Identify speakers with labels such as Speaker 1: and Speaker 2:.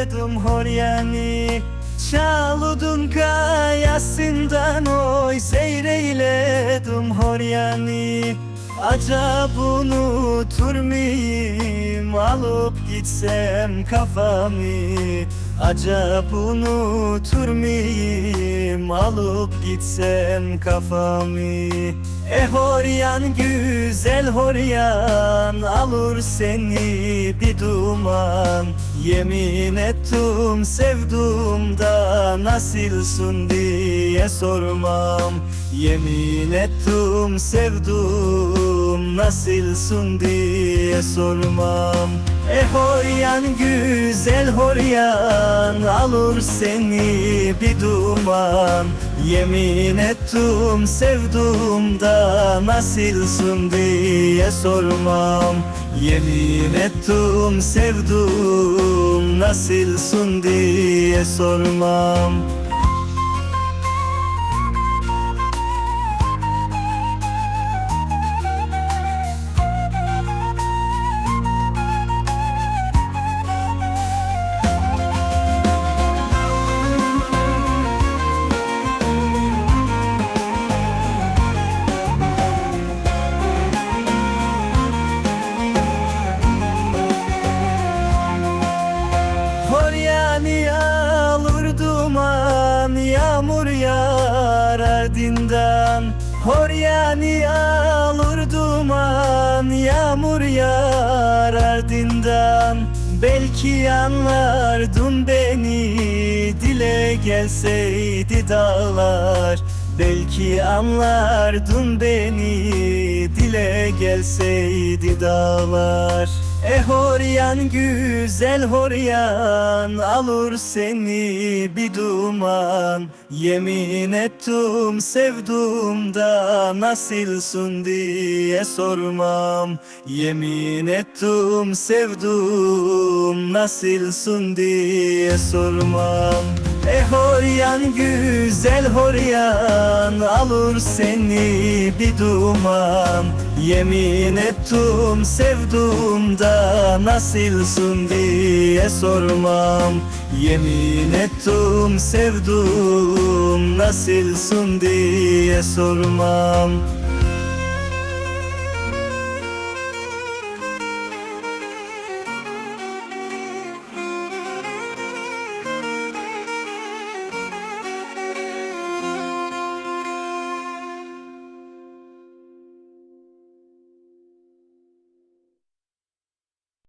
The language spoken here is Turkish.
Speaker 1: seyredim horyani Çaludun kayasından oy. Seyreyledim horyani Acab unutur muyum alıp gitsem kafamı Acab unutur muyum alıp gitsem kafamı. E horyan güzel horyan alır seni bir duman. Yemin ettim sevduğumda nasılsın diye sormam. Yemin ettim sevduğum nasılsın diye sormam. E horyan güzel horyan alır seni bir duman. Yemin ettim sevduğumda nasılsın diye sormam. Yemin ettim sevduğum nasılsın diye sormam yağar ardından Horyani alır duman Yağmur yağar ardından Belki anlardın beni Dile gelseydi dağlar. Belki anlardın beni Dile gelseydi dağlar E horyan güzel horyan Alır seni bir duman. Yemin ettim sevduğumda Nasılsın diye sormam. Yemin ettim sevduğum Nasılsın diye sormam E horyan güzel horyan Alır seni bir duman. Yemin ettim sevduğumda Nasılsın diye sormam. Yemin ettim sevduğum Nasılsın diye sormam